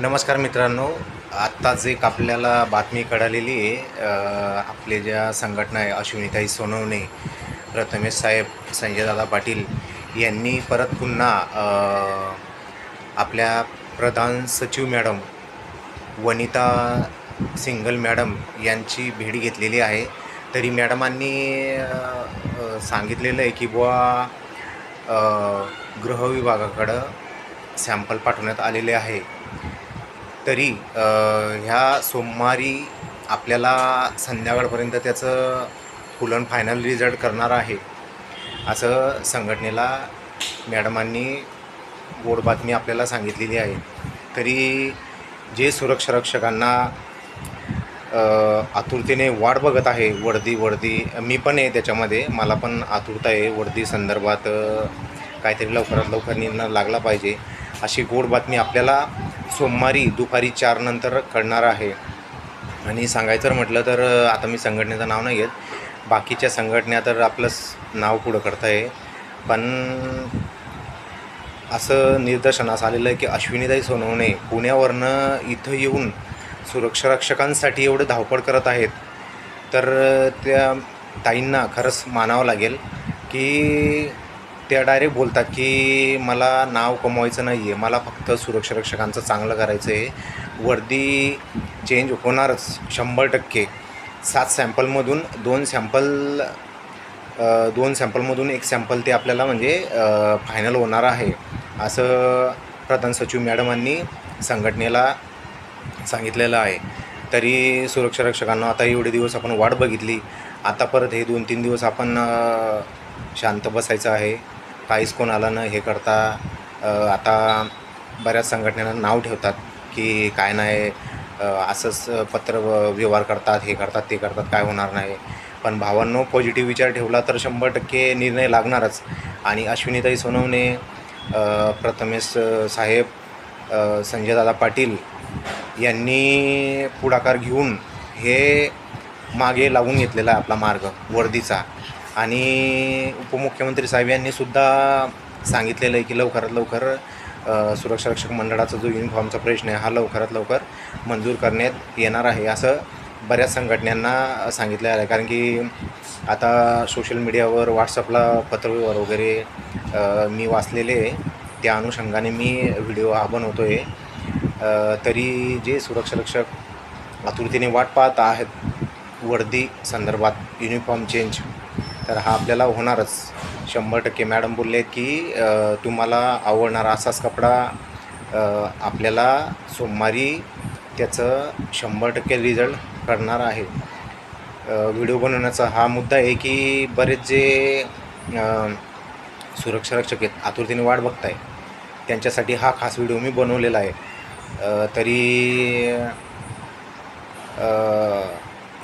नमस्कार मित्रांनो. आत्ताच एक आपल्याला बातमी कळालेली आहे आपले ज्या संघटना आहे अश्विनीताई सोनवणे प्रथमेश साहेब संजयदादा पाटील यांनी परत पुन्हा आपल्या प्रधान सचिव मॅडम वनिता सिंगल मॅडम यांची भेट घेतलेली आहे. तरी मॅडमांनी सांगितलेलं आहे की बुवा गृह विभागाकडं सॅम्पल पाठवण्यात आलेले आहे. तरी ह्या सोमवारी आपल्याला संध्याकाळपर्यंत त्याचं फुल अँड फायनल रिझल्ट करणार आहे असं संघटनेला मॅडमांनी गोड बातमी आपल्याला सांगितलेली आहे. तरी जे सुरक्षा रक्षकांना आतुरतेने वाट बघत आहे वर्दी वर्दी मी पण आहे त्याच्यामध्ये मला पण आतुरता आहे वर्दी संदर्भात काहीतरी लवकरात लवकर निर्णय लागला पाहिजे अशी गोड बातमी आपल्याला सोमवारी दुपारी चारनंतर कळणार आहे. आणि सांगायचं जर म्हटलं तर आता मी संघटनेचं नाव नाही घेत. बाकीच्या संघटना तर आपलंच नाव पुढं करत आहे पण असं निदर्शनास आलेलं आहे की अश्विनीताई सोनवणे पुण्यावरनं इथं येऊन सुरक्षारक्षकांसाठी एवढं धावपळ करत आहेत. तर त्या ताईंना खरंच मानावं लागेल की त्या डायरेक्ट बोलतात की मला नाव कमवायचं नाही आहे मला फक्त सुरक्षा रक्षकांचं चांगलं करायचं आहे वर्दी चेंज होणारच शंभर टक्के. सात सॅम्पलमधून दोन सॅम्पल दोन सॅम्पलमधून एक सॅम्पल ते आपल्याला म्हणजे फायनल होणार आहे. असं प्रधान सचिव मॅडमांनी संघटनेला सांगितलेलं आहे. तरी सुरक्षा रक्षकांना आता एवढे दिवस आपण वाट बघितली. आता परत हे दोन तीन दिवस आपण शांत बसायचं आहे. काहीच कोणाला न हे करता आता बऱ्याच संघटनेला नाव ठेवतात की काय नाही असंच पत्र व्यवहार करतात हे करतात ते करतात काय होणार नाही. पण भावांनो पॉझिटिव्ह विचार ठेवला तर शंभर टक्के निर्णय लागणारच. आणि अश्विनीताई सोनवणे प्रथमेश साहेब संजयदादा पाटील यांनी पुढाकार घेऊन हे मागे लावून घेतलेला आपला मार्ग वर्दीचा. आणि उपमुख्यमंत्री साहेब यांनी सुद्धा सांगितलेलं आहे की लवकरात लवकर सुरक्षा रक्षक मंडळाचा जो युनिफॉर्मचा प्रश्न आहे हा लवकरात लवकर मंजूर करण्यात येणार आहे असं बऱ्याच संघटनांना सांगितलं आहे. कारण की आता सोशल मीडियावर व्हॉट्सअपला पत्रव्यवहार वगैरे मी वाचलेले आहे. त्या अनुषंगाने मी व्हिडिओ हा बनवतो आहे तरी जे सुरक्षा रक्षक आतुरतेने वाट पाहत आहेत वर्दी संदर्भात युनिफॉर्म चेंज तर हा आपल्याला होणारच. शंभर टक्के मॅडम बोलले की तुम्हाला आवडणारा असाच कपडा आपल्याला सोमवारी त्याचं शंभर टक्के रिझल्ट करणार आहे. व्हिडिओ बनवण्याचा हा मुद्दा आहे की बरेच जे सुरक्षा रक्षक आहेत आतुरतेने वाट बघताय. त्यांच्यासाठी हा खास व्हिडिओ मी बनवलेला आहे. तरी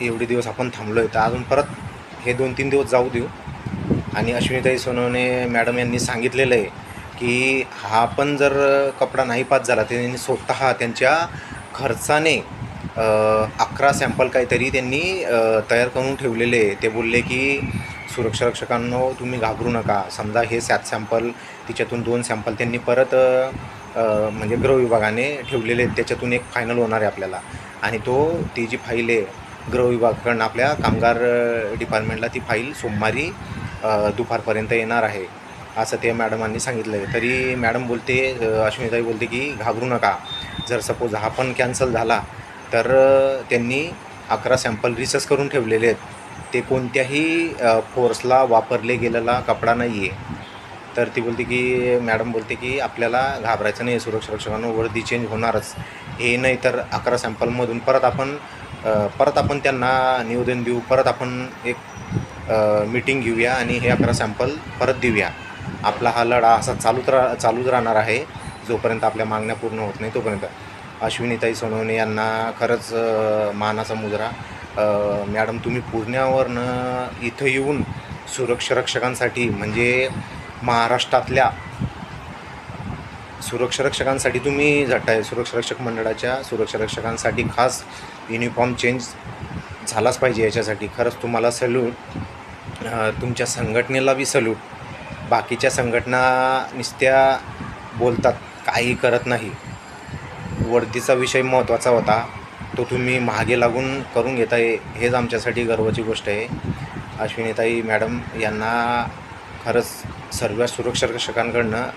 एवढे दिवस आपण थांबलो आहे तर अजून परत हे दोन तीन दिवस जाऊ देऊ. आणि अश्विनीताई सोनवणे मॅडम यांनी सांगितलेलं आहे की हा पण जर कपडा नाही पास झाला त्यांनी स्वतः त्यांच्या खर्चाने अकरा सॅम्पल काहीतरी त्यांनी तयार करून ठेवलेले आहे. ते बोलले की सुरक्षा रक्षकांनो तुम्ही घाबरू नका. समजा हे सात सॅम्पल तिच्यातून दोन सॅम्पल त्यांनी परत म्हणजे गृहविभागाने ठेवलेले आहेत. त्याच्यातून एक फायनल होणार आहे आपल्याला. आणि तो ती जी फाईल आहे गृहविभागाकडनं आपल्या कामगार डिपार्टमेंटला ती फाईल सोमवारी दुपारपर्यंत येणार आहे असं ते मॅडमांनी सांगितलं आहे तरी मॅडम बोलते अश्विनीताई बोलते की घाबरू नका. जर सपोज हा पण कॅन्सल झाला तर त्यांनी अकरा सॅम्पल रिसर्च करून ठेवलेले आहेत. ते कोणत्याही फोर्सला वापरले गेलेला कपडा नाही आहे तर ती बोलते की मॅडम बोलते की आपल्याला घाबरायचं नाही सुरक्षा रक्षकांना वर्दी चेंज होणारच. हे नाही तर अकरा सॅम्पलमधून परत आपण परत आपण त्यांना निवेदन देऊ. परत आपण एक मीटिंग घेऊया आणि हे अकरा सॅम्पल परत देऊया. आपला हा लढा असा चालूच रा चालूच राहणार आहे. जोपर्यंत आपल्या मागण्या पूर्ण होत नाही तोपर्यंत. अश्विनीताई सोनवणे यांना खरंच मानाचा मुजरा. मॅडम तुम्ही पुण्यावरनं इथं येऊन सुरक्षा रक्षकांसाठी म्हणजे महाराष्ट्रातल्या सुरक्षा रक्षकांसाठी तुम्ही झटताय. सुरक्षा रक्षक मंडळाच्या सुरक्षा रक्षकांसाठी खास युनिफॉर्म चेंज झालाच पाहिजे याच्यासाठी. खरंच तुम्हाला सल्यूट तुमच्या संघटनेला बी सल्यूट बाकीच्या संघटना नुसत्या बोलतात काही करत नाही. वर्दीचा विषय महत्त्वाचा होता. तो तुम्ही मागे लागून करून घेताय हेच आमच्यासाठी गर्वाची गोष्ट आहे. अश्विनीताई मॅडम यांना खरंच सर्व सुरक्षा रक्षकांकडनं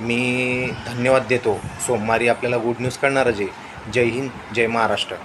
मी धन्यवाद देतो. सोमवारी आपल्याला गुड न्यूज कळणारच आहे. जय हिंद जय महाराष्ट्र.